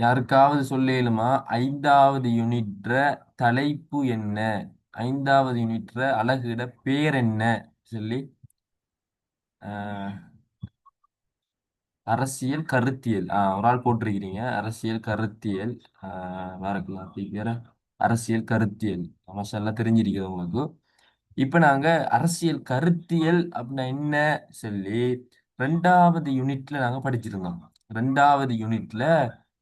யாருக்காவது சொல்ல இயலுமா ஐந்தாவது யூனிட்ற தலைப்பு என்ன? ஐந்தாவது யூனிட்ற அழகிட பேர் என்ன? சொல்லி ஆஹ், அரசியல் கருத்தியல். ஆஹ் ஒரு ஆள் போட்டிருக்கிறீங்க. அரசியல் கருத்தியல். ஆஹ் வேற அரசியல் கருத்தியல். மசாலா தெரிஞ்சிருக்கிறது உங்களுக்கு. இப்ப நாங்க அரசியல் கருத்தியல் அப்படின்னா என்ன? சொல்லி ரெண்டாவது யூனிட்ல நாங்க படிச்சிருந்தோம். ரெண்டாவது யூனிட்ல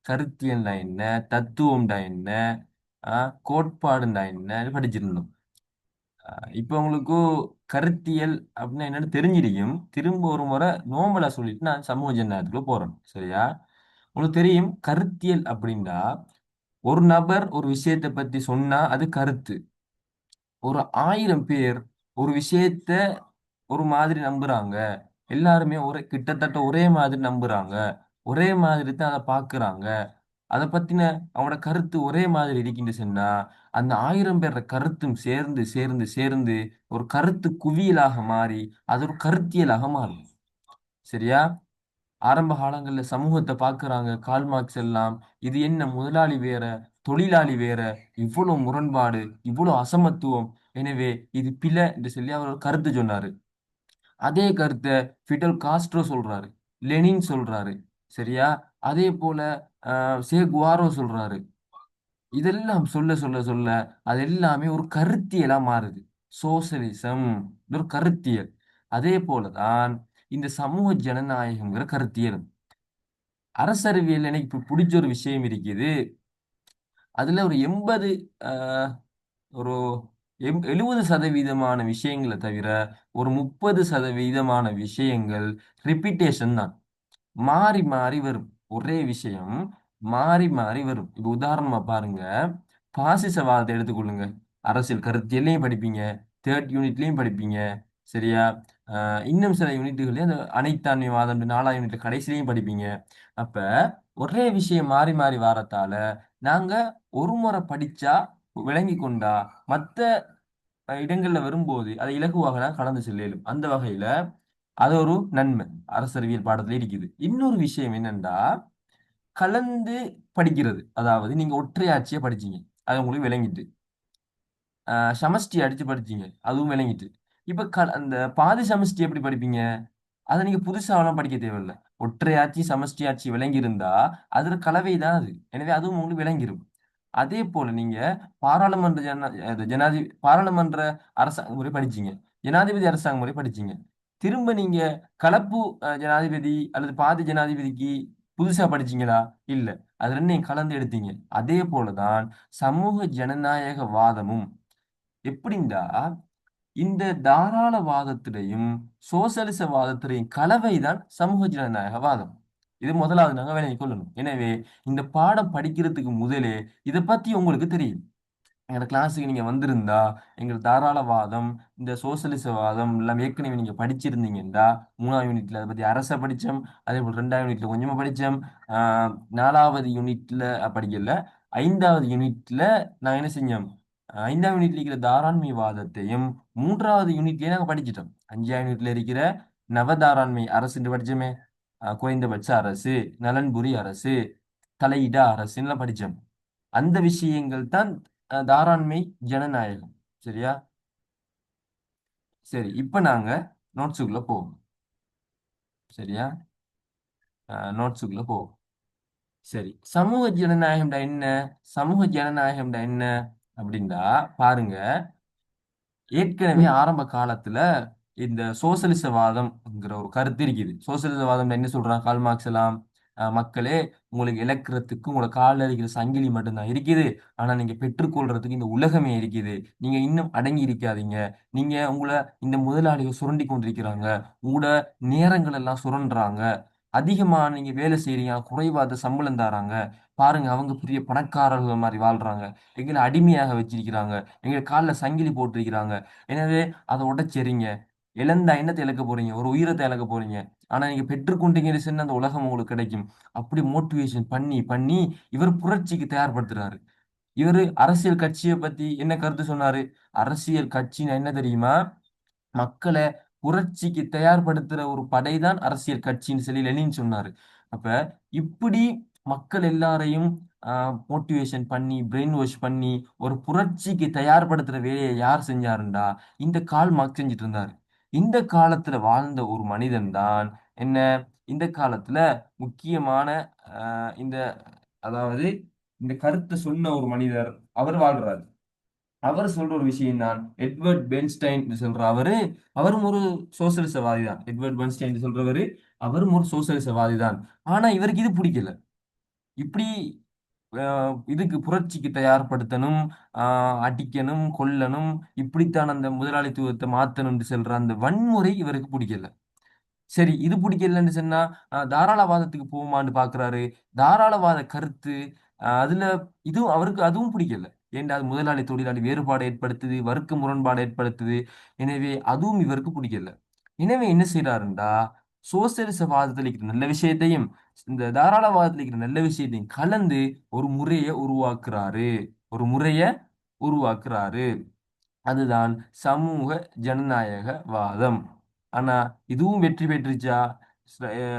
கருத்தியல்னா என்ன? தத்துவம்டா என்ன? ஆஹ் கோட்பாடுண்டா என்ன? படிச்சிருந்தோம் ஆஹ் இப்ப உங்களுக்கு கருத்தியல் அப்படின்னா என்னன்னு தெரிஞ்சிருக்கும் திரும்ப ஒரு முறை நோம்பலா சொல்லிட்டு நான் சமூக ஜனநாயகத்துக்குள்ள போறேன். சரியா? உங்களுக்கு தெரியும் கருத்தியல் அப்படின்னா ஒரு நபர் ஒரு விஷயத்தை பத்தி சொன்னா அது கருத்து. ஒரு ஆயிரம் பேர் ஒரு விஷயத்த ஒரு மாதிரி நம்புறாங்க. எல்லாருமே ஒரே கிட்டத்தட்ட ஒரே மாதிரி நம்புறாங்க. ஒரே மாதிரி தான் அதை பார்க்கறாங்க அதை பத்தின அவனோட கருத்து ஒரே மாதிரி இருக்கின்ற சொன்னா அந்த ஆயிரம் பேர கருத்தும் சேர்ந்து சேர்ந்து சேர்ந்து ஒரு கருத்து குவியலாக மாறி அது ஒரு கருத்தியலாக மாறும். சரியா? ஆரம்ப காலங்கள்ல சமூகத்தை பார்க்கறாங்க கால் மார்க்ஸ் எல்லாம் இது என்ன முதலாளி வேற தொழிலாளி வேற இவ்வளவு முரண்பாடு இவ்வளவு அசமத்துவம். எனவே இது பிழை என்று சொல்லி அவர் ஒரு கருத்து சொன்னாரு. அதே கருத்தை ஃபிடல் காஸ்ட்ரோ சொல்றாரு லெனின் சொல்றாரு. சரியா? அதே போல ஆஹ், சே குவாரோ சொல்றாரு. இதெல்லாம் சொல்ல சொல்ல சொல்ல அது எல்லாமே ஒரு கருத்தியலா மாறுது. சோசலிசம் ஒரு கருத்தியல். அதே போலதான் இந்த சமூக ஜனநாயகங்கிற கருத்தியல் அரசறிவியல் எனக்கு இப்ப பிடிச்ச ஒரு விஷயம் இருக்குது. அதுல ஒரு எண்பது ஒரு எம் எழுபது சதவீதமான விஷயங்களை தவிர ஒரு முப்பது சதவீதமான விஷயங்கள் ரிப்பீட்டேஷன் தான். மாறி மாறி வரும். ஒரே விஷயம் மாறி மாறி வரும். இப்போ உதாரணமா பாருங்க. பாசிசவாதத்தை எடுத்துக்கொள்ளுங்க. அரசியல் கருத்தியல்லையும் படிப்பீங்க தேர்ட் யூனிட்லையும் படிப்பீங்க சரியா? இன்னும் சில யூனிட்டுகள்லயும் அந்த அனைத்தாண்மைவாதம் நாலாம் யூனிட்ல கடைசிலையும் படிப்பீங்க. அப்ப ஒரே விஷயம் மாறி மாறி வாரத்தால நாங்க ஒரு முறை படிச்சா விளங்கி கொண்டா மற்ற இடங்கள்ல வரும்போது அதை இலகுவாக நான் கடந்து செல்லும் அந்த வகையில அது ஒரு நன்மை. அரசறிவியல் பாடத்துல இருக்குது. இன்னொரு விஷயம் என்னன்னா கலந்து படிக்கிறது. அதாவது நீங்க ஒற்றையாட்சியை படிச்சீங்க. அது உங்களுக்கு விளங்கிட்டு. ஆஹ் சமஷ்டி அடிச்சு படிச்சீங்க. அதுவும் விளங்கிட்டு. இப்ப க அந்த பாதி சமஷ்டி எப்படி படிப்பீங்க? அதை நீங்க புதுசாவெல்லாம் படிக்க தேவையில்ல. ஒற்றையாட்சி சமஷ்டி ஆட்சி விளங்கி இருந்தா அதுல கலவை தான் அது. எனவே அதுவும் உங்களுக்கு விளங்கிரும். அதே போல நீங்க பாராளுமன்ற ஜன ஜனாதி பாராளுமன்ற அரசாங்க முறை படிச்சீங்க. ஜனாதிபதி அரசாங்க முறை படிச்சீங்க. திரும்ப நீங்க கலப்பு ஜனாதிபதி அல்லது பாதி ஜனாதிபதிக்கு புதுசா படிச்சீங்களா? இல்ல. அது ரெண்டையும் கலந்து எடுத்தீங்க. அதே போலதான் சமூக ஜனநாயக வாதமும் எப்படின்னா இந்த தாராளவாதத்திலையும் சோசலிச வாதத்திலையும் கலவைதான் சமூக ஜனநாயக வாதம் இது முதலாவது நாங்க விளங்கிக் கொள்ளணும். எனவே இந்த பாடம் படிக்கிறதுக்கு முதலே இதை பத்தி உங்களுக்கு தெரியும். எங்களோட கிளாஸுக்கு நீங்கள் வந்திருந்தா எங்கள் தாராளவாதம் இந்த சோசியலிசவாதம் எல்லாம் ஏற்கனவே நீங்கள் படிச்சிருந்தீங்கன்னா மூணாவது யூனிட்ல அதை பற்றி அரசை படித்தோம் அதே போல் ரெண்டாவது யூனிட்ல கொஞ்சமாக படித்தோம் நாலாவது யூனிட்ல படிக்கல. ஐந்தாவது யூனிட்ல நான் என்ன செஞ்சோம்? ஐந்தாவது யூனிட்ல இருக்கிற தாராண்மைவாதத்தையும் மூன்றாவது யூனிட்லயே நாங்கள் படிச்சிட்டோம். அஞ்சாவது யூனிட்ல இருக்கிற நவதாராண்மை அரசு படித்தோமே குறைந்தபட்ச அரசு நலன்புரி அரசு தலையிட அரசுன்னு படித்தோம் அந்த விஷயங்கள் தான் தாராண்மை ஜனநாயகம். சரியா? சரி இப்ப நாங்க நோட்ஸுக்குள்ள போவோம். சரியா? நோட்ஸுக்குள்ள போவோம். சரி சமூக ஜனநாயகம்டா என்ன? சமூக ஜனநாயகம்டா என்ன? அப்படின்னா பாருங்க. ஏற்கனவே ஆரம்ப காலத்துல இந்த சோசலிசவாதம்ங்கிற ஒரு கருத்து இருக்குது. சோசலிசவாதம் என்ன சொல்றான்? கால் மார்க்ஸ் எல்லாம் மக்களே உங்களுக்கு இழக்கிறதுக்கு உங்களோட காலில் இருக்கிற சங்கிலி மட்டும்தான் இருக்குது. ஆனா நீங்க பெற்றுக்கொள்றதுக்கு இந்த உலகமே இருக்குது. நீங்க இன்னும் அடங்கி இருக்காதீங்க. நீங்க உங்களை இந்த முதலாளிகள் சுரண்டி கொண்டிருக்கிறாங்க. உங்களோட நேரங்கள் எல்லாம் சுரண்டுறாங்க அதிகமா நீங்க வேலை செய்றீங்க. குறைவாத சம்பளம் தராங்க. பாருங்க அவங்க பெரிய பணக்காரர்கள் மாதிரி வாழ்றாங்க. எங்களை அடிமையாக வச்சிருக்கிறாங்க. எங்களை காலில் சங்கிலி போட்டிருக்கிறாங்க. எனவே அதை உடச்செறிங்க. இழந்தா என்னத்தை இழக்க போறீங்க? ஒரு உயிரத்தை இழக்க போறீங்க. ஆனா நீங்க பெற்றுக்கொண்டீங்கன்னு சொன்னா அந்த உலகம் உங்களுக்கு கிடைக்கும். அப்படி மோட்டிவேஷன் பண்ணி பண்ணி இவர் புரட்சிக்கு தயார்படுத்துறாரு. இவரு அரசியல் கட்சியை பத்தி என்ன கருத்து சொன்னாரு? அரசியல் கட்சின்னா என்ன தெரியுமா? மக்களை புரட்சிக்கு தயார்படுத்துற ஒரு படைதான் அரசியல் கட்சின்னு சொல்லி லெனின் சொன்னாரு. அப்ப இப்படி மக்கள் எல்லாரையும் மோட்டிவேஷன் பண்ணி பிரெயின் வாஷ் பண்ணி ஒரு புரட்சிக்கு தயார்படுத்துற வேலையை யார் செஞ்சாருண்டா? இந்த கால் மார்க் செஞ்சுட்டு இருந்தாரு. இந்த காலத்துல வாழ்ந்த ஒரு மனிதன் தான் என்ன? இந்த காலத்துல முக்கியமான ஆஹ் இந்த அதாவது இந்த கருத்தை சொன்ன ஒரு மனிதர் அவர் வாழ்றாரு. அவர் சொல்ற ஒரு விஷயம் தான் எட்வர்ட் பென்ஸ்டைன் சொல்ற அவரு அவரும் ஒரு சோசியலிசவாதி தான் எட்வர்ட் பென்ஸ்டைன் சொல்றவரு அவரும் ஒரு சோசியலிசவாதி தான் ஆனா இவருக்கு இது பிடிக்கல. இப்படி இதுக்கு புரட்சிக்கு தயார்படுத்தணும் ஆஹ், அடிக்கணும் கொல்லணும் இப்படித்தான் அந்த முதலாளித்துவத்தை மாத்தணும்னு சொல்ற அந்த வன்முறை இவருக்கு பிடிக்கல. சரி இது பிடிக்கலன்னு சொன்னா தாராளவாதத்துக்கு போகுமான்னு பாக்குறாரு. தாராளவாத கருத்து அதுல இதுவும் அவருக்கு அதுவும் பிடிக்கல. ஏன்டா அது முதலாளி தொழிலாளி வேறுபாடு ஏற்படுத்துது வர்க்க முரண்பாடு ஏற்படுத்துது. எனவே அதுவும் இவருக்கு பிடிக்கல. எனவே என்ன செய்யறாருண்டா சோசியலிசவாதத்தில் இருக்கிற நல்ல விஷயத்தையும் இந்த தாராளவாதத்தில் இருக்கிற நல்ல விஷயத்தையும் கலந்து ஒரு முறையை உருவாக்குறாரு. ஒரு முறையை உருவாக்குறாரு. அதுதான் சமூக ஜனநாயகவாதம். ஆனா இதுவும் வெற்றி பெற்றுச்சா?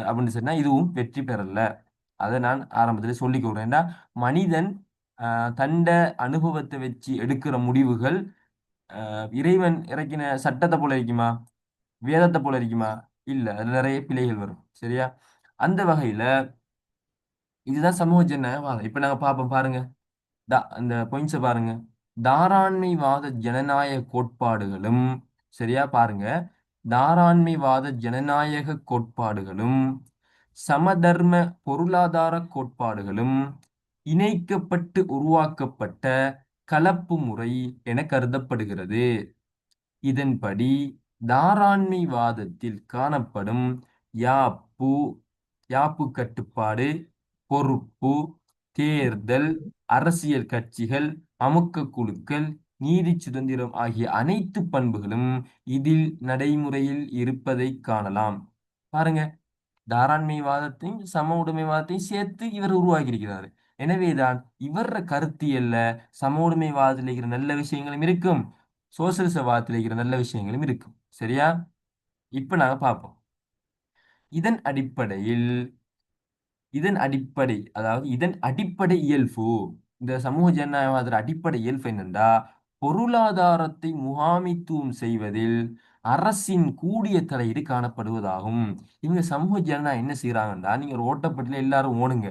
அப்படின்னு சொன்னா இதுவும் வெற்றி பெறல. அதை நான் ஆரம்பத்துல சொல்லிக் கொடுறேன் ஏன்னா மனிதன் தண்ட அனுபவத்தை வச்சு எடுக்கிற முடிவுகள் இறைவன் இறக்கின சட்டத்தை போல இருக்குமா? வேதத்தை போல இருக்குமா? இல்ல அது நிறைய பிழைகள் வரும். சரியா? அந்த வகையில இதுதான் சமூக ஜனநாயகவாதம் இப்ப நாங்க பார்ப்போம் பாருங்க. தா அந்த பாயிண்ட்ஸை பாருங்க. தாராண்மைவாத ஜனநாயக கோட்பாடுகளும் சரியா? பாருங்க. தாராண்மைவாத ஜனநாயக கோட்பாடுகளும் சமதர்ம பொருளாதார கோட்பாடுகளும் இணைக்கப்பட்டு உருவாக்கப்பட்ட கலப்பு முறை என கருதப்படுகிறது. இதன்படி தாராண்மைவாதத்தில் காணப்படும் யாப்பு யாப்பு கட்டுப்பாடு பொறுப்பு தேர்தல் அரசியல் கட்சிகள் அமுக்க குழுக்கள் நீதி சுதந்திரம் ஆகிய அனைத்து பண்புகளும் இதில் நடைமுறையில் இருப்பதை காணலாம். பாருங்க தாராண்மைவாதத்தையும் சம உடைமைவாதத்தையும் சேர்த்து இவர் உருவாக்கி இருக்கிறார் எனவேதான் இவர கருத்தியல்ல சம உடைமைவாதத்தில் இருக்கிற நல்ல விஷயங்களும் இருக்கும் சோசியலிசவாதத்தில் இருக்கிற நல்ல விஷயங்களும் இருக்கும். சரியா? இப்ப நாங்க பார்ப்போம் இதன் அடிப்படையில் இதன் அடிப்படை அதாவது இதன் அடிப்படை இயல்பு இந்த சமூக ஜனநாயகவாத அடிப்படை இயல்பு என்னென்றா பொருளாதாரத்தை முகாமித்துவம் செய்வதில் அரசின் கூடிய தலையீடு காணப்படுவதாகும். இவங்க சமூக ஜனநாயகம் என்ன செய்யறாங்கன்னா நீங்க ஒரு ஓட்டப்பட்டில எல்லாரும் ஓடுங்க.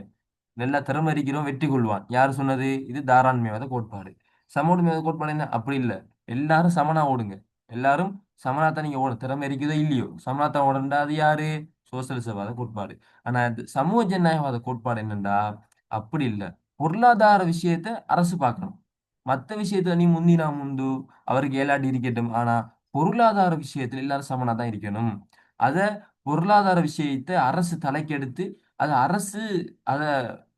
நல்லா திறமை இருக்கிறோம் வெற்றி கொள்வான். யார் சொன்னது? இது தாராண்மைவாத கோட்பாடு. சமூகமேத கோட்பாடு என்ன? அப்படி இல்லை. எல்லாரும் சமனா ஓடுங்க. எல்லாரும் சமனாத்தான் நீங்க ஓடும் திறமை இருக்குதோ இல்லையோ? சமனாத்தான் ஓடண்டா அது யாரு சோசியலிசவாத கோட்பாடு. ஆனா சமூக ஜனநாயகவாத கோட்பாடு என்னண்டா? அப்படி இல்லை. பொருளாதார விஷயத்த அரசு பார்க்கணும் மற்ற விஷயத்த நீ முந்தி நான் முந்து. அவருக்கு ஏலாட்டி இருக்கட்டும். ஆனா பொருளாதார விஷயத்துல எல்லாரும் சமனா தான் இருக்கணும். அத பொருளாதார விஷயத்தை அரசு தலைக்கெடுத்து அது அரசு அதை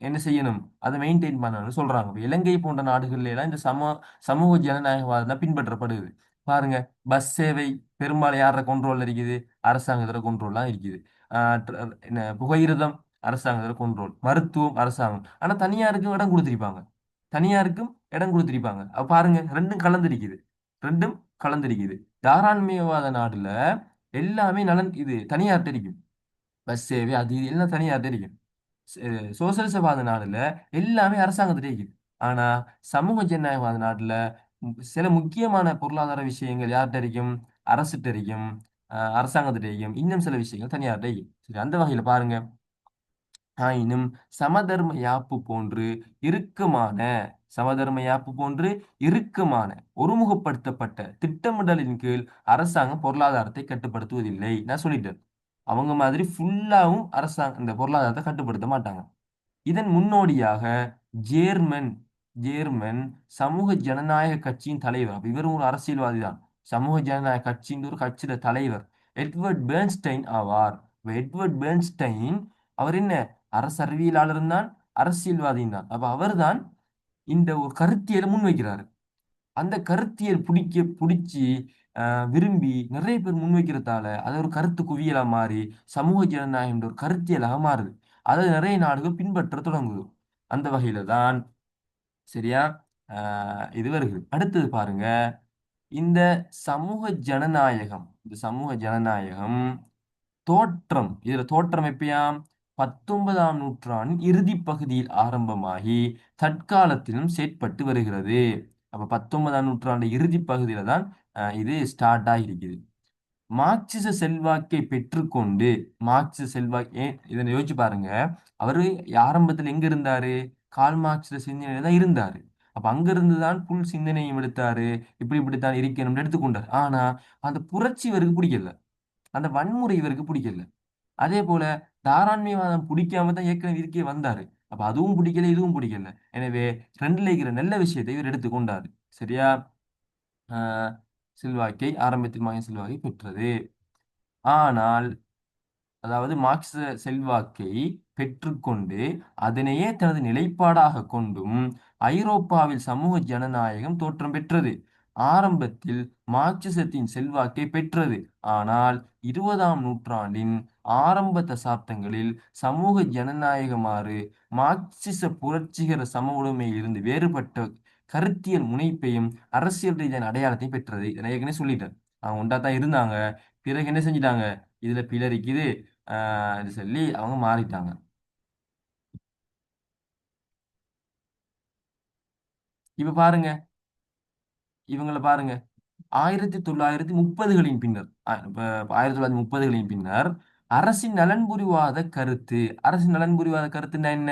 என்ன செய்யணும்? அதை மெயின்டைன் பண்ணணும்னு சொல்றாங்க. இலங்கை போன்ற நாடுகள்ல எல்லாம் இந்த சம சமூக ஜனநாயகவாதம் தான் பின்பற்றப்படுது. பாருங்க பஸ் சேவை பெரும்பாலும் யார கண்ட்ரோல்ல இருக்குது? அரசாங்கத்துல கண்ட்ரோல்லாம் இருக்குது. ஆஹ் என்ன புகையிரதம் அரசாங்கத்துல கண்ட்ரோல் மருத்துவம் அரசாங்கம். ஆனா தனியாருக்கும் இடம் கொடுத்திருப்பாங்க. தனியாருக்கும் இடம் கொடுத்திருப்பாங்க. அப்ப பாருங்க ரெண்டும் கலந்திருக்குது. ரெண்டும் கலந்திருக்குது. தாராண்மையவாத நாடுல எல்லாமே நலன் இது தனியார்ட்ட இருக்கும். பஸ் சேவை அது இது எல்லாம் தனியார்ட்ட இருக்கும். சோசியலிசவாத சோசலிசவாத நாடுல எல்லாமே அரசாங்கத்திட்ட இருக்குது. ஆனா சமூக ஜனநாயகவாத நாட்டுல சில முக்கியமான பொருளாதார விஷயங்கள் யார்கிட்ட இருக்கும் அரசுகிட்ட இருக்கும் ஆஹ் அரசாங்கத்திட்ட இருக்கும் இன்னும் சில விஷயங்கள் தனியார்கிட்ட இருக்கும் சரி அந்த வகையில பாருங்க. ஆயினும் சமதர்ம யாப்பு போன்று இறுக்கமான சமதர்ம யாப்பு போன்று இறுக்கமான ஒருமுகப்படுத்தப்பட்ட திட்டமிடலின் கீழ் அரசாங்கம் பொருளாதாரத்தை கட்டுப்படுத்துவதில்லை. நான் சொல்லிட்டேன். அவங்க மாதிரி ஃபுல்லாவும் அரசாங்கம் இந்த பொருளாதாரத்தை கட்டுப்படுத்த மாட்டாங்க. இதன் முன்னோடியாக ஜேர்மன் ஜேர்மன் சமூக ஜனநாயக கட்சியின் தலைவர். அப்ப இவரும் ஒரு அரசியல்வாதி தான் சமூக ஜனநாயக கட்சியின் ஒரு கட்சியில தலைவர். எட்வர்ட் பேர்ன்ஸ்டைன் ஆவார். எட்வர்ட் பேர்ன்ஸ்டைன் அவர் என்ன? அரசறிவியலாளரும் தான் அரசியல்வாதியும் தான். அப்ப அவர்தான் இந்த ஒரு கருத்தியலை முன்வைக்கிறாரு. அந்த கருத்தியல் பிடிக்க பிடிச்சி ஆஹ், விரும்பி நிறைய பேர் முன்வைக்கிறதால அது ஒரு கருத்து குவியலா மாறி சமூக ஜனநாயகம் என்ற ஒரு கருத்தியலாக மாறுது. அதை நிறைய நாடுகள் பின்பற்ற தொடங்குது. அந்த வகையில தான் சரியா? ஆஹ், இது வருகிறது அடுத்தது பாருங்க. இந்த சமூக ஜனநாயகம் இந்த சமூக ஜனநாயகம் தோற்றம். இதுல தோற்றம் எப்பயாம்? பத்தொன்பதாம் நூற்றாண்டின் இறுதி பகுதியில் ஆரம்பமாகி தற்காலத்திலும் செயற்பட்டு வருகிறது. அப்ப பத்தொன்பதாம் நூற்றாண்டு இறுதி பகுதியில தான் இது ஸ்டார்ட் ஆகியிருக்குது. மார்க்சிச செல்வாக்கை பெற்றுக்கொண்டு மார்க்சிச செல்வாக்கு ஏன்? இதனை யோசிச்சு பாருங்க. அவரு ஆரம்பத்துல எங்க இருந்தாரு? கால் மார்க்சிய சிந்தனையில தான் இருந்தாரு. அப்ப அங்கிருந்து தான் புல் சிந்தனையும் எடுத்தாரு. இப்படி இப்படித்தான் இருக்கணும்னு எடுத்துக்கொண்டார். ஆனா அந்த புரட்சி இவருக்கு பிடிக்கல. அந்த வன்முறை இவருக்கு பிடிக்கல. அதே போல தாராண்மைவாதம் பிடிக்காம தான் ஏற்கனவே இருக்கே வந்தாரு. அப்ப அதுவும் பிடிக்கல இதுவும் பிடிக்கல. எனவே ரெண்டுல இருக்கிற நல்ல விஷயத்தை இவர் எடுத்துக்கொண்டாரு. சரியா? ஆஹ் செல்வாக்கை ஆரம்பத்தில் மகன் செல்வாக்கை பெற்றது. ஆனால் அதாவது மார்க்ஸ் செல்வாக்கை பெற்றுக்கொண்டு அதனையே தனது நிலைப்பாடாக கொண்டும் ஐரோப்பாவில் சமூக ஜனநாயகம் தோற்றம் பெற்றது. ஆரம்பத்தில் மார்க்சிசத்தின் செல்வாக்கை பெற்றது. ஆனால் இருபதாம் நூற்றாண்டின் ஆரம்ப தசாப்தங்களில் சமூக ஜனநாயகமாறு மார்க்சிச புரட்சிகர சம உடைமையிலிருந்து வேறுபட்ட கருத்தியல் முனைப்பையும் அரசியல் ரீதியான அடையாளத்தையும் பெற்றது. இதை ஏற்கனவே சொல்லிட்டேன். அவங்க உண்டா தான் இருந்தாங்க. பிறகு என்ன செஞ்சிட்டாங்க? இதுல பிளரிக்குது. ஆஹ் சொல்லி அவங்க மாறிட்டாங்க. இப்ப பாருங்க. இவங்களை பாருங்க. ஆயிரத்தி தொள்ளாயிரத்தி முப்பதுகளின் பின்னர் ஆயிரத்தி தொள்ளாயிரத்தி முப்பதுகளின் பின்னர் அரசின் நலன்புரிவாத கருத்து அரசின் நலன்புரிவாத கருத்துன்னா என்ன?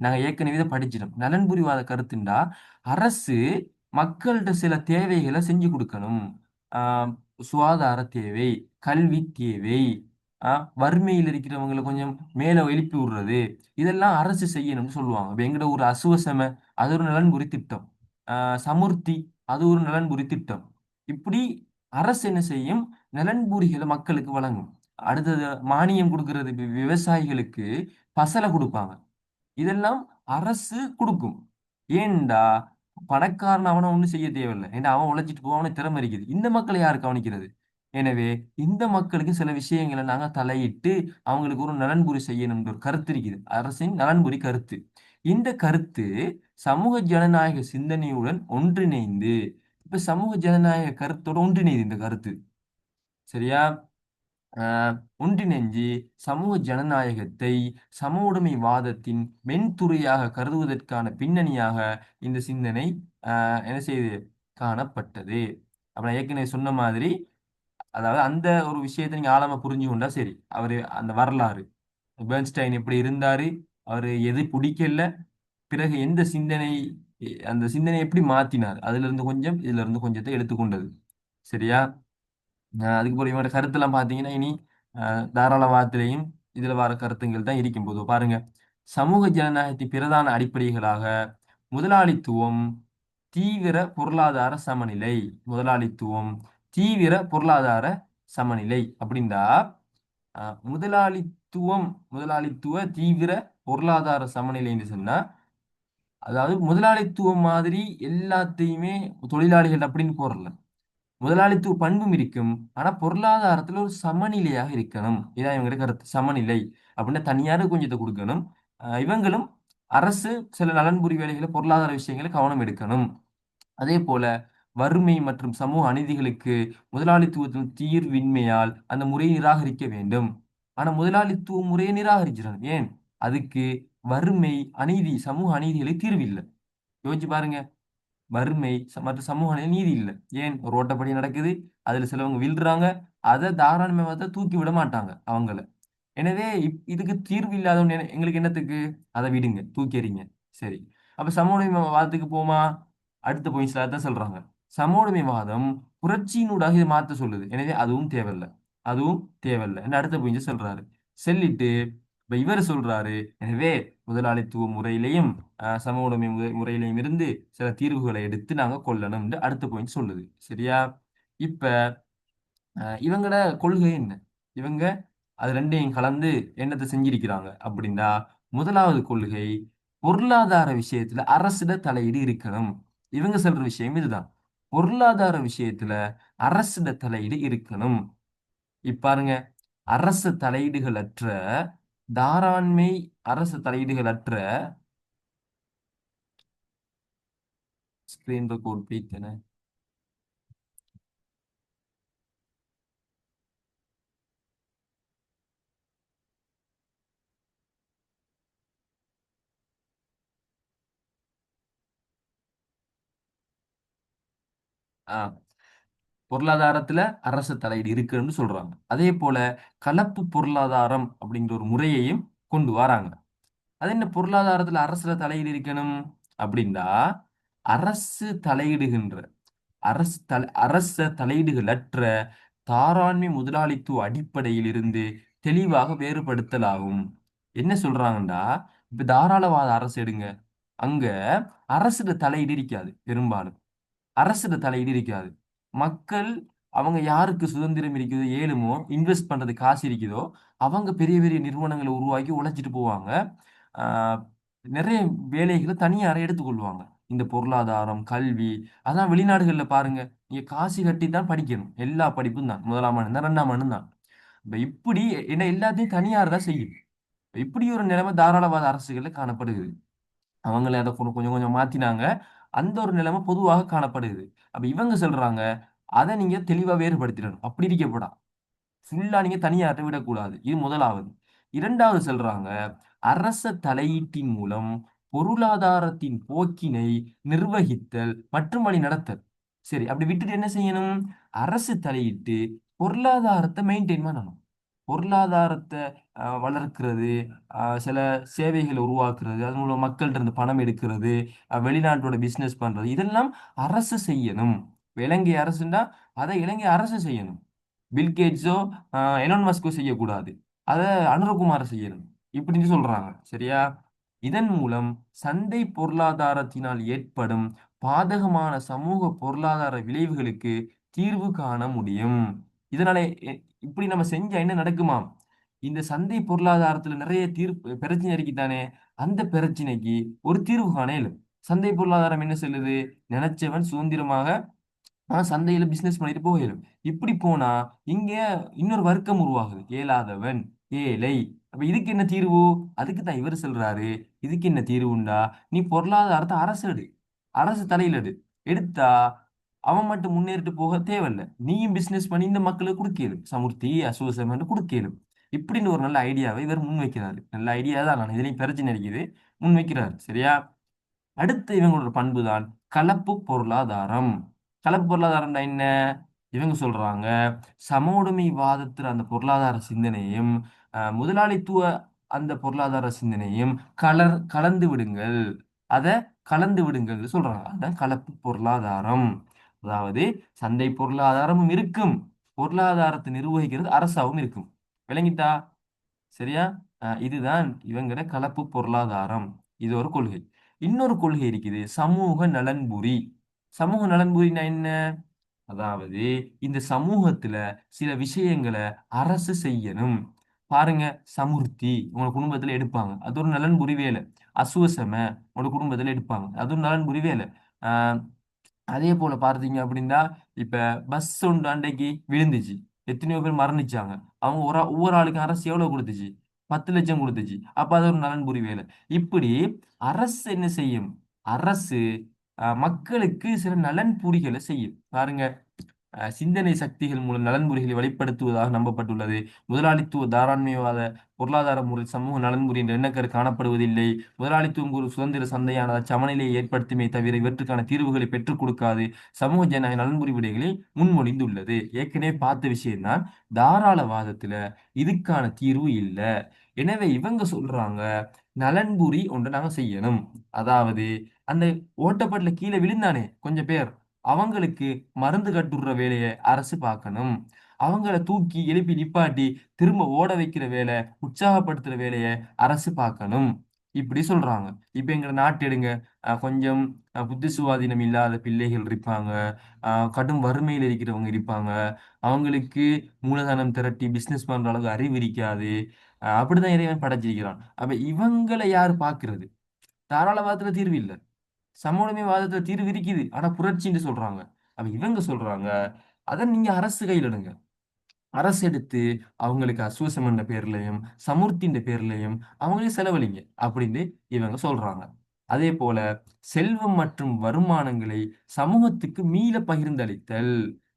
நாங்க ஏற்கனவே இதை படிச்சிடும் நலன்புரிவாத கருத்துண்டா அரசு மக்கள்கிட்ட சில தேவைகளை செஞ்சு கொடுக்கணும். ஆஹ் சுகாதார தேவை கல்வி தேவை ஆஹ் வறுமையில் இருக்கிறவங்களை கொஞ்சம் மேலே எழுப்பி விடுறது இதெல்லாம் அரசு செய்யணும்னு சொல்லுவாங்க. எங்கட ஒரு அசுவசம அது ஒரு நலன்புரி திட்டம். சமுர்த்தி அது ஒரு நலன்புரி திட்டம். இப்படி அரசு என்ன செய்யும்? நலன்புரிகளை மக்களுக்கு வழங்கும். அடுத்தது மானியம் கொடுக்கிறது விவசாயிகளுக்கு பசலை கொடுப்பாங்க. இதெல்லாம் அரசு கொடுக்கும். ஏன்டா? பணக்காரன் அவனை ஒண்ணும் செய்ய தேவையில்லை. ஏன்னா அவன் உழைச்சிட்டு போவான் திறமை இருக்குது இந்த மக்களை யார் கவனிக்கிறது? எனவே இந்த மக்களுக்கு சில விஷயங்களை நாங்க தலையிட்டு அவங்களுக்கு ஒரு நலன்புரி செய்யணும்ன்ற ஒரு கருத்து இருக்குது. அரசின் நலன்புரி கருத்து. இந்த கருத்து சமூக ஜனநாயக சிந்தனையுடன் ஒன்றிணைந்து இப்ப சமூக ஜனநாயக கருத்தோட ஒன்றிணையுது இந்த கருத்து. சரியா? ஆஹ் ஒன்றிணைஞ்சு சமூக ஜனநாயகத்தை சமவுடைமைவாதத்தின் மென்துறையாக கருதுவதற்கான பின்னணியாக இந்த சிந்தனை என்ன செய்து காணப்பட்டது. அப்ப நான் ஏற்கனவே சொன்ன மாதிரி அதாவது அந்த ஒரு விஷயத்தை நீங்க ஆழமா புரிஞ்சு கொண்டா சரி. அவரு அந்த வரலாறு. பெர்ன்ஸ்டைன் எப்படி இருந்தாரு? அவர் எது பிடிக்கல பிறகு எந்த சிந்தனை அந்த சிந்தனை எப்படி மாத்தினார்? அதுல இருந்து கொஞ்சம் இதுல இருந்து கொஞ்சத்தை எடுத்துக்கொண்டது. சரியா? அஹ் அதுக்கு போல இவனோட கருத்தெல்லாம் பார்த்தீங்கன்னா இனி அஹ் தாராளவாதத்திலையும் இதுல வர கருத்துங்கள் தான் இருக்கும் போது பாருங்க. சமூக ஜனநாயகத்தின் பிரதான அடிப்படைகளாக முதலாளித்துவம் தீவிர பொருளாதார சமநிலை. முதலாளித்துவம் தீவிர பொருளாதார சமநிலை. அப்படின்னா முதலாளித்துவம் முதலாளித்துவ தீவிர பொருளாதார சமநிலைன்னு சொன்னா அதாவது முதலாளித்துவம் மாதிரி எல்லாத்தையுமே தொழிலாளிகள் அப்படின்னு போறல முதலாளித்துவ பண்பும் இருக்கும். ஆனா பொருளாதாரத்துல ஒரு சமநிலையாக இருக்கணும். இதான் இவங்க கருத்து. சமநிலை அப்படின்னா தனியார் கொஞ்சத்தை கொடுக்கணும். இவங்களும் அரசு சில நலன்புரி வேலைகளை பொருளாதார விஷயங்களை கவனம் எடுக்கணும். அதே போல வறுமை மற்றும் சமூக அநீதிகளுக்கு முதலாளித்துவத்தின் தீர்வின்மையால் அந்த முறையை நிராகரிக்க வேண்டும். ஆனா முதலாளித்துவ முறையை நிராகரிச்சிடணும். ஏன்? அதுக்கு வறுமை அநீதி சமூக அநீதிகளை தீர்வு இல்லை யோசிச்சு பாருங்க. வறுமை மற்ற சமூக நீதி இல்லை. ஏன்? ரோட்டப்படி நடக்குது. அதுல சிலவங்க விழுறாங்க. அதை தாராளமயத்தை தூக்கி விட மாட்டாங்க அவங்கள. எனவே இப்- இதுக்கு தீர்வு இல்லாதவங்க எங்களுக்கு என்னத்துக்கு? அதை விடுங்க. தூக்கி எறிங்க. சரி. அப்ப சமூகவாதத்துக்கு போமா? அடுத்த பாயிண்ட்ஸ்ல தான் சொல்றாங்க. சமூகவாதம் புரட்சியினூடாக இதை மாத்த சொல்லுது. எனவே அதுவும் தேவையில்லை. அதுவும் தேவையில்லை. அடுத்த பாயிண்ட் சொல்றாரு. சொல்லிட்டு இப்ப இவர் சொல்றாரு எனவே முதலாளித்துவ முறையிலையும் அஹ், சம உடைமை முறை- முறையிலையும் இருந்து சில தீர்வுகளை எடுத்து நாங்க கொள்ளணும்னு அடுத்த பாயிண்ட் சொல்லுது. சரியா? இப்ப அஹ், இவங்களோட கொள்கை என்ன? இவங்க அது ரெண்டையும் கலந்து என்னத்தை செஞ்சிருக்கிறாங்க அப்படின்னா முதலாவது கொள்கை பொருளாதார விஷயத்துல அரசிட தலையீடு இருக்கணும். இவங்க சொல்ற விஷயம் இதுதான். பொருளாதார விஷயத்துல அரசிட தலையீடு இருக்கணும். இப்ப பாருங்க அரசு தலையீடுகள் அற்ற தாராண்மை அரசு தலையீடுகள் அற்ற ஸ்கிரீன் ரெக்கார்ட் பீத்தன ஆ. பொருளாதாரத்துல அரசு தலையீடு இருக்குன்னு சொல்றாங்க. அதே போல கலப்பு பொருளாதாரம் அப்படிங்கிற ஒரு முறையையும் கொண்டு வராங்க. அது என்ன பொருளாதாரத்துல அரசுல தலையீடு இருக்கணும் அப்படின்னா அரசு தலையிடுகின்ற அரசு தல அரச தலையீடுகளற்ற தாராண்மை முதலாளித்துவ அடிப்படையில் இருந்து தெளிவாக வேறுபடுத்தலாகும். என்ன சொல்றாங்கன்னா இப்ப தாராளவாத அரசு எடுங்க. அங்க அரசுல தலையீடு இருக்காது பெரும்பாலும். அரசு தலையீடு இருக்காது. மக்கள் அவங்க யாருக்கு சுதந்திரம் இருக்குதோ ஏழுமோ இன்வெஸ்ட் பண்றது காசு இருக்குதோ அவங்க பெரிய பெரிய நிறுவனங்களை உருவாக்கி உழைச்சிட்டு போவாங்க. நிறைய வேலைகளை தனியாரை எடுத்துக்கொள்வாங்க. இந்த பொருளாதாரம் கல்வி அதான் வெளிநாடுகளில் பாருங்க. நீங்க காசு கட்டி தான் படிக்கணும். எல்லா படிப்பும் தான். முதலாம் ஆண்டு தான் ரெண்டாம் ஆண்டு தான். இப்ப இப்படி என்ன எல்லாத்தையும் தனியார் தான் செய்யும். இப்படி ஒரு நிலைமை தாராளவாத அரசுகளில் காணப்படுகிறது. அவங்கள அதை கொஞ்சம் கொஞ்சம் கொஞ்சம் மாத்தினாங்க. அந்த ஒரு நிலைமை பொதுவாக காணப்படுது அப்ப இவங்க சொல்றாங்க அதை நீங்க தெளிவா வேறுபடுத்திடணும். அப்படி இருக்கப்படா. ஃபுல்லா நீங்க தனியார்ட்ட விடக்கூடாது. இது முதலாவது. இரண்டாவது சொல்றாங்க அரச தலையீட்டின் மூலம் பொருளாதாரத்தின் போக்கினை நிர்வகித்தல் மற்றும் வழி நடத்தல். சரி அப்படி விட்டுட்டு என்ன செய்யணும்? அரசு தலையிட்டு பொருளாதாரத்தை மெயின்டைன் பண்ணணும். பொருளாதாரத்தை வளர்க்கிறது சில சேவைகளை உருவாக்குறது அது மூலம் மக்கள்கிட்ட இருந்து பணம் எடுக்கிறது வெளிநாட்டோட பிஸ்னஸ் பண்ணுறது இதெல்லாம் அரசு செய்யணும். இலங்கை அரசுன்னா அதை இலங்கை அரசு செய்யணும். பில்கேட்ஸோ எலோன் மஸ்கோ செய்யக்கூடாது. அதை அனுரகுமார செய்யணும். இப்படின்னு சொல்கிறாங்க சரியா? இதன் மூலம் சந்தை பொருளாதாரத்தினால் ஏற்படும் பாதகமான சமூக பொருளாதார விளைவுகளுக்கு தீர்வு காண முடியும். இதனால இப்படி நம்ம செஞ்சா என்ன நடக்குமாம்? இந்த சந்தை பொருளாதாரத்துல நிறைய தீர்ப்பு பிரச்சனை இருக்குதானே? அந்த பிரச்சனைக்கு ஒரு தீர்வு காண சந்தை பொருளாதாரம் என்ன சொல்லுது? நினைச்சவன் சுதந்திரமாக சந்தையில பிசினஸ் பண்ணிட்டு போயிடும் இப்படி போனா இங்க இன்னொரு வர்க்கம் உருவாகுது. ஏலாதவன் ஏழை. அப்ப இதுக்கு என்ன தீர்வு? அதுக்கு தான் இவர் சொல்றாரு. இதுக்கு என்ன தீர்வுண்டா? நீ பொருளாதாரத்தை அரசு எடு. அரசு தலையிலடு எடுத்தா அவன் மட்டும் முன்னேறிட்டு போக தேவையில்ல. நீயும் பிசினஸ் பண்ணி இந்த மக்களுக்கு கொடுக்கலும் சமுர்த்தி அசோசியேஷன் கொடுக்கலும் இப்படின்னு ஒரு நல்ல ஐடியாவை இவர் முன்வைக்கிறாரு நல்ல ஐடியா தான். நான் இதுலையும் பிரச்சனை இருக்குது. முன்வைக்கிறார் சரியா? அடுத்து இவங்களோட பண்பு தான் கலப்பு பொருளாதாரம். கலப்பு பொருளாதாரம்னா என்ன? இவங்க சொல்றாங்க சமோடைமைவாதத்துல அந்த பொருளாதார சிந்தனையும் முதலாளித்துவ அந்த பொருளாதார சிந்தனையும் கலர் கலந்து விடுங்கள். அதை கலந்து விடுங்கள் சொல்றாங்க. அதான் கலப்பு பொருளாதாரம். அதாவது சந்தை பொருளாதாரமும் இருக்கும். பொருளாதாரத்தை நிர்வகிக்கிறது அரசாவும் இருக்கும். விளங்கிட்டா? சரியா? அஹ் இதுதான் இவங்கட கலப்பு பொருளாதாரம். இது ஒரு கொள்கை. இன்னொரு கொள்கை இருக்குது. சமூக நலன்புரி. சமூக நலன்புரினா என்ன? அதாவது இந்த சமூகத்துல சில விஷயங்களை அரசு செய்யணும். பாருங்க சமுர்த்தி உங்க குடும்பத்துல எடுப்பாங்க. அது ஒரு நலன்புரி வேலை. அசுவசம உங்களோட குடும்பத்துல எடுப்பாங்க. அது ஒரு நலன்புரி வேலை. ஆஹ் அதே போல பார்த்தீங்க அப்படின்னா இப்ப பஸ் ஒன்று அன்றைக்கு விழுந்துச்சு. எத்தனையோ பேர் மரணிச்சாங்க. அவங்க ஒரு ஒவ்வொரு ஆளுக்கும் அரசு எவ்வளவு கொடுத்துச்சு? பத்து லட்சம் கொடுத்துச்சு. அப்ப அது ஒரு நலன்புரி வேலை இப்படி அரசு என்ன செய்யும்? அரசு அஹ், மக்களுக்கு சில நலன்புரிகளை செய்யும். பாருங்க. சிந்தனை சக்திகள் மூலம் நலன்புரிகளை வெளிப்படுத்துவதாக நம்பப்பட்டுள்ளது. முதலாளித்துவ தாராண்மைவாத பொருளாதார முறை சமூக நலன்புரி என்ற எண்ணக்கரு காணப்படுவதில்லை. முதலாளித்துவம் ஒரு சுதந்திர சந்தையான சமநிலையை ஏற்படுத்துமே தவிர இவற்றுக்கான தீர்வுகளை பெற்றுக் கொடுக்காது. சமூக ஜனநாயக நலன்புரி விடைகளை முன்மொழிந்துள்ளது. ஏற்கனவே பார்த்த விஷயம்தான் தாராளவாதத்துல இதுக்கான தீர்வு இல்லை. எனவே இவங்க சொல்றாங்க நலன்புரி ஒன்று நாங்க செய்யணும். அதாவது அந்த ஓட்டப்பட்டில் கீழே விழுந்தானே கொஞ்சம் பேர். அவங்களுக்கு மருந்து கட்டுற வேலையை அரசு பார்க்கணும். அவங்கள தூக்கி எழுப்பி நிப்பாட்டி திரும்ப ஓட வைக்கிற வேலை உற்சாகப்படுத்துற வேலையை அரசு பார்க்கணும். இப்படி சொல்றாங்க. இப்ப எங்க நாட்டு எடுங்க. அஹ் கொஞ்சம் புத்தி சுவாதீனம் இல்லாத பிள்ளைகள் இருப்பாங்க. அஹ் கடும் வறுமையில் இருக்கிறவங்க இருப்பாங்க. அவங்களுக்கு மூலதனம் திரட்டி பிசினஸ் பண்ற அளவுக்கு அறிவு இருக்காது. அப்படிதான் இறைவன் படைச்சிருக்கிறான். அப்ப இவங்களை யாரு பாக்குறது தாராளவாதத்துல தீர்வு இல்லை. சமூகமைவாதத்துல தீர்வு இருக்குது ஆனா புரட்சின்னு சொல்றாங்க. அப்ப இவங்க சொல்றாங்க அதை நீங்க அரசு கையில் எடுங்க. அரசு எடுத்து அவங்களுக்கு அசுவசம் என்ற பேர்லயும் சமூர்த்தின்ற பேர்லயும் அவங்களே செலவழிங்க அப்படின்னு இவங்க சொல்றாங்க. அதே போல செல்வம் மற்றும் வருமானங்களை சமூகத்துக்கு மீள பகிர்ந்தளித்தல்.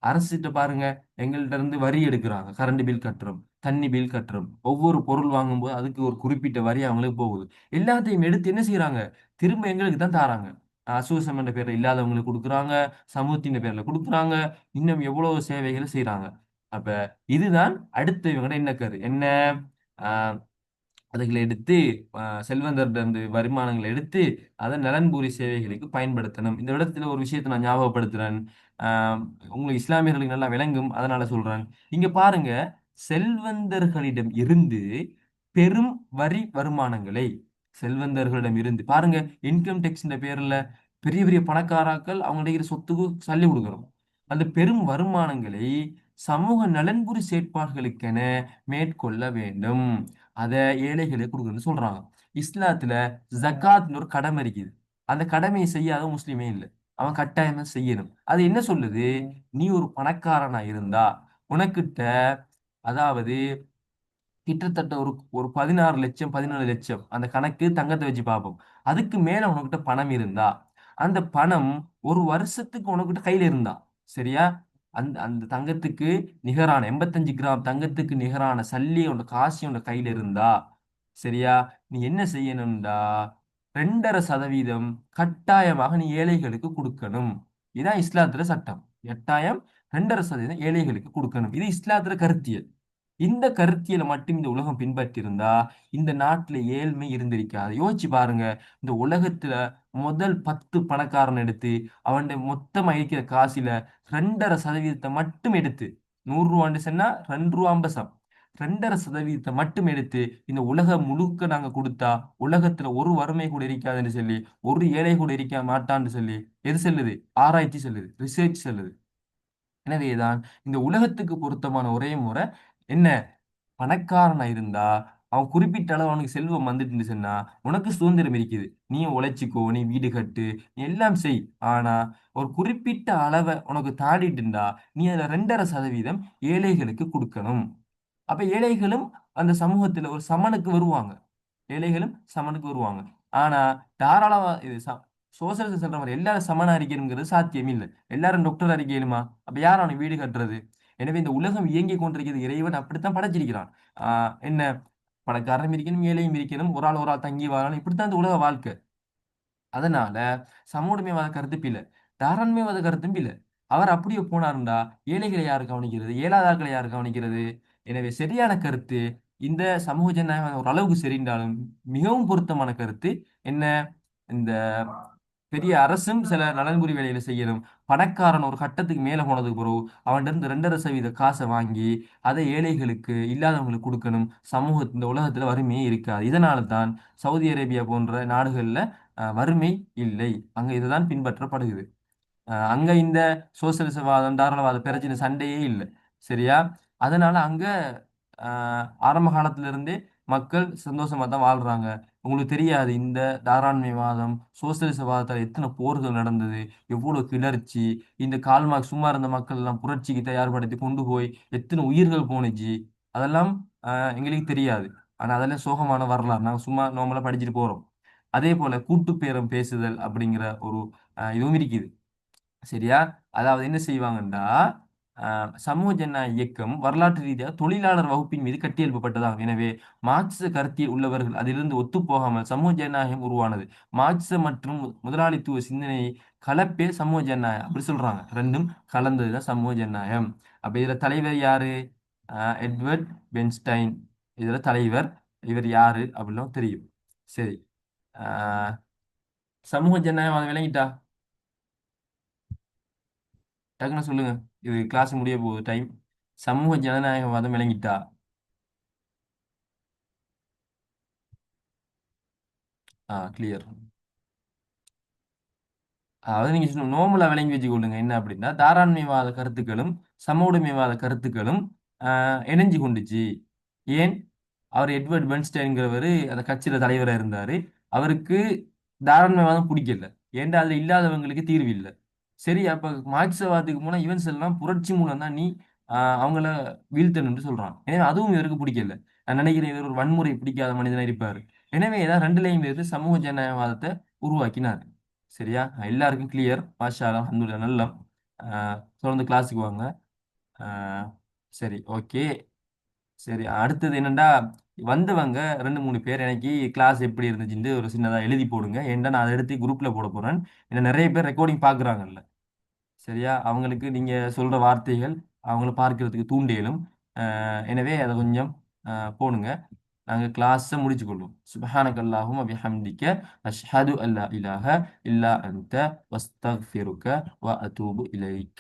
அரசுகிட்ட பாருங்க எங்கள்கிட்ட இருந்து வரி எடுக்கிறாங்க. கரண்ட் பில் கட்டுறோம் தண்ணி பில் கட்டுறோம். ஒவ்வொரு பொருள் வாங்கும்போது அதுக்கு ஒரு குறிப்பிட்ட வரி அவங்களுக்கு போகுது. எல்லாத்தையும் எடுத்து என்ன செய்யறாங்க திரும்ப எங்களுக்கு தான் தாராங்க. அசோசியம் என்ற பேர்ல இல்லாதவங்களுக்கு கொடுக்குறாங்க சமூகத்தின் பேர்ல கொடுக்குறாங்க இன்னும் எவ்வளவு சேவைகளை செய்யறாங்க அப்ப இதுதான் அடுத்த இவங்களோட என்ன கரு என்ன? ஆஹ் அதுகளை எடுத்து செல்வந்தர்கிட்ட வருமானங்களை எடுத்து அதை நலன்பூரி சேவைகளுக்கு பயன்படுத்தணும். இந்த இடத்துல ஒரு விஷயத்தை நான் ஞாபகப்படுத்துறேன். ஆஹ் உங்களுக்கு இஸ்லாமியர்களுக்கு நல்லா விளங்கும் அதனால சொல்றேன். இங்க பாருங்க செல்வந்தர்களிடம் இருந்து பெரும் வரி வருமானங்களை செல்வந்தர்களிடம் இருந்து பாருங்க இன்கம் டேக்ஸ் பேர்ல பெரிய பெரிய பணக்காராக்கள் அவங்களுடைய சொத்துக்கு சல்லி கொடுக்குறோம். அந்த பெரும் வருமானங்களை சமூக நலன்புரி செயற்பாடுகளுக்கென மேற்கொள்ள வேண்டும். அதை ஏழைகளுக்கு கொடுக்கணும்னு சொல்றாங்க. இஸ்லாத்துல ஜக்காத்னு ஒரு கடமை இருக்குது. அந்த கடமையை செய்யாத முஸ்லீமே இல்லை. அவன் கட்டாயமா செய்யணும். அது என்ன சொல்லுது? நீ ஒரு பணக்காரனா இருந்தா உனக்கிட்ட அதாவது கிட்டத்தட்ட ஒரு ஒரு பதினாறு லட்சம் பதினேழு லட்சம் அந்த கணக்கு தங்கத்தை வச்சு பார்ப்போம். அதுக்கு மேல உனக்கிட்ட பணம் இருந்தா அந்த பணம் ஒரு வருஷத்துக்கு உனக்கிட்ட கையில இருந்தா சரியா? அந்த அந்த தங்கத்துக்கு நிகரான எண்பத்தஞ்சு கிராம் தங்கத்துக்கு நிகரான சல்லி உன்னோட காசு உன்னோட கையில இருந்தா சரியா? நீ என்ன செய்யணும்டா? ரெண்டரை சதவீதம் கட்டாயமாக நீ ஏழைகளுக்கு கொடுக்கணும். இதான் இஸ்லாத்துல சட்டம். எட்டாயம் ரெண்டரை சதவீதம் ஏழைகளுக்கு கொடுக்கணும். இது இஸ்லாத்துல கருத்தியல். இந்த கருத்தியலை மட்டும் இந்த உலகம் பின்பற்றியிருந்தா இந்த நாட்டுல ஏழ்மை இருந்திருக்காது. யோசிச்சு பாருங்க இந்த உலகத்துல முதல் பத்து பணக்காரன் எடுத்து அவன் மொத்தமா இருக்கிற காசுல ரெண்டரை சதவீதத்தை மட்டும் எடுத்து நூறு ரூபான்னு சொன்னா ரெண்டு ரூபா அம்பசம். ரெண்டரை சதவீதத்தை மட்டும் எடுத்து இந்த உலகம் முழுக்க நாங்க கொடுத்தா உலகத்துல ஒரு வறுமை கூட இருக்காதுன்னு சொல்லி ஒரு ஏழை கூட இருக்க மாட்டான்னு சொல்லி எது சொல்லுது? ஆராய்ச்சி சொல்லுது ரிசர்ச் சொல்லுது. எனவேதான் இந்த உலகத்துக்கு பொருத்தமான ஒரே முறை என்ன? பணக்காரனா இருந்தா அவன் குறிப்பிட்ட அளவு அவனுக்கு செல்வம் வந்துட்டு சொன்னா உனக்கு சுதந்திரம் இருக்குது. நீ உழைச்சிக்கோ நீ வீடு கட்டு நீ எல்லாம் செய். ஆனா ஒரு குறிப்பிட்ட அளவை உனக்கு தாண்டிட்டுண்டா நீ அதுல ரெண்டரை சதவீதம் ஏழைகளுக்கு கொடுக்கணும். அப்ப ஏழைகளும் அந்த சமூகத்துல ஒரு சமனுக்கு வருவாங்க. ஏழைகளும் சமனுக்கு வருவாங்க. ஆனா தாராளமா இது சோசியலிசம் சொல்ற மாதிரி எல்லாரும் சமனா அறிக்கணுங்கிறது சாத்தியம் இல்லை எல்லாரும் டாக்டர் அறிக்கணுமா அப்ப யார் அவனுக்கு வீடு கட்டுறது? எனவே இந்த உலகம் இயங்கி கொண்டிருக்கிறது இறைவன் அப்படித்தான் படைச்சிருக்கிறான். ஆஹ் என்ன? பணக்காரனும் இருக்கணும் ஏழையும் இருக்கணும் ஒரு ஆள் ஒரு ஆள் தங்கி வாழணும் இப்படித்தான் இந்த உலக வாழ்க்கை. அதனால சமூகமயவாத கருத்து பிள்ளை தாராண்மைவாத கருத்தும் பிள்ளை அவர் அப்படியே போனாருண்டா ஏழைகளை யாரு கவனிக்கிறது ஏழாதார்களை யாரு கவனிக்கிறது? எனவே சரியான கருத்து இந்த சமூக ஜனநாயகம் ஓரளவுக்கு சரிண்டாலும் மிகவும் பொருத்தமான கருத்து என்ன? இந்த பெரிய அரசும் சில நலன்புரி வேலைகளை செய்யணும். பணக்காரன் ஒரு கட்டத்துக்கு மேல போனதுக்கு பிறகு அவன்கிட்ட இருந்து ரெண்டரை சதவீத காசை வாங்கி அதை ஏழைகளுக்கு இல்லாதவங்களுக்கு கொடுக்கணும். சமூக இந்த உலகத்துல வறுமையே இருக்காது. இதனால தான் சவுதி அரேபியா போன்ற நாடுகள்ல அஹ், வறுமை இல்லை. அங்க இதுதான் பின்பற்றப்படுகிறது. அஹ், அங்க இந்த சோசியலிசவாதம் தாராளவாத பிரச்சனை சண்டையே இல்லை. சரியா? அதனால அங்க ஆஹ், ஆரம்ப காலத்துல இருந்தே மக்கள் சந்தோஷமா தான் வாழ்றாங்க. உங்களுக்கு தெரியாது இந்த தாராண்மைவாதம் சோசியலிசவாதத்தால் எத்தனை போர்கள் நடந்தது எவ்வளவு கிளர்ச்சி இந்த கால்மார்க் சும்மா இருந்த மக்கள் எல்லாம் புரட்சிக்கு தயார்படுத்தி கொண்டு போய் எத்தனை உயிர்கள் போனுச்சு அதெல்லாம் எங்களுக்கு தெரியாது. ஆனா அதெல்லாம் சோகமான வரலாறு. நாங்கள் சும்மா நார்மலா படிச்சுட்டு போறோம். அதே போல கூட்டுப்பேரம் பேசுதல் அப்படிங்கிற ஒரு இதுவும் இருக்குது. சரியா? அதாவது என்ன செய்வாங்கன்னா சமூக ஜனநாயக இயக்கம் வரலாற்று ரீதியாக தொழிலாளர் வகுப்பின் மீது கட்டியெழுப்பப்பட்டதாகும். எனவே மார்க்சிச கருத்தில் உள்ளவர்கள் அதிலிருந்து ஒத்துப்போகாமல் சமூக ஜனநாயகம் உருவானது. மார்க்சிச மற்றும் முதலாளித்துவ சிந்தனை கலப்பே சமூக ஜனநாயகம் அப்படி சொல்றாங்க. ரெண்டும் கலந்ததுதான் சமூக ஜனநாயகம். அப்ப இதுல தலைவர் யாரு? Edward Bernstein. இதுல தலைவர் இவர் யாரு? அப்படின்னும் தெரியும். சரி. ஆஹ், சமூக ஜனநாயகம் விளங்கிட்டா? டக்குன்னு சொல்லுங்க. இது கிளாஸ் முடிய போகுது. டைம் சமூக ஜனநாயகவாதம் விளங்கிட்டா? ஆ கிளியர் அதாவது நீங்க நோமலா விளங்கி வச்சுக்கொள்ளுங்க என்ன அப்படின்னா தாராண்மைவாத கருத்துக்களும் சமூகமைவாத கருத்துக்களும் இணைஞ்சு கொண்டுச்சு. ஏன்? அவர் எட்வர்ட் பென்ஸ்டைன்கிறவர் அந்த கட்சியில தலைவராக இருந்தாரு. அவருக்கு தாராண்மைவாதம் பிடிக்கல. ஏன்டா அதுல இல்லாதவங்களுக்கு தீர்வு இல்லை. சரி அப்ப மார்க்சவாதத்துக்கு போனா இவன்ஸ் எல்லாம் புரட்சி மூலம் தான் நீ ஆஹ், அவங்கள வீழ்த்தணும்னு சொல்றான். எனவே அதுவும் இவருக்கு பிடிக்கல. நான் நினைக்கிறேன் இவர் ஒரு வன்முறை பிடிக்காத மனிதனா இருப்பாரு. எனவே ஏதாவது ரெண்டுலையும் இருந்து சமூக ஜனநாயகவாதத்தை உருவாக்கினார். சரியா? எல்லாருக்கும் கிளியர் மாஷா அந்த அல்ஹம்துலில்லாஹ் நல்லா தொடர்ந்து கிளாஸுக்கு வாங்க. சரி ஓகே சரி அடுத்தது என்னன்னா வந்தவங்க ரெண்டு மூணு பேர் எனக்கு கிளாஸ் எப்படி இருந்துச்சுன்னு ஒரு சின்னதாக எழுதி போடுங்க. ஏன்டா நான் அதை எடுத்து குரூப்பில் போட போகிறேன் ஏன்னா நிறைய பேர் ரெக்கார்டிங் பார்க்குறாங்கல்ல சரியா? அவங்களுக்கு நீங்கள் சொல்கிற வார்த்தைகள் அவங்கள பார்க்கறதுக்கு தூண்டியலும் எனவே அதை கொஞ்சம் போடுங்க. நாங்கள் கிளாஸை முடிச்சுக்கொள்வோம். சுபஹானக அல்லாஹும் அபிஹம்திக்க அஷ்ஹது அல்லா இலாஹ இல்லா அந்த வஸ்தக்ஃபிருக்க வ அதூபு இலைக்.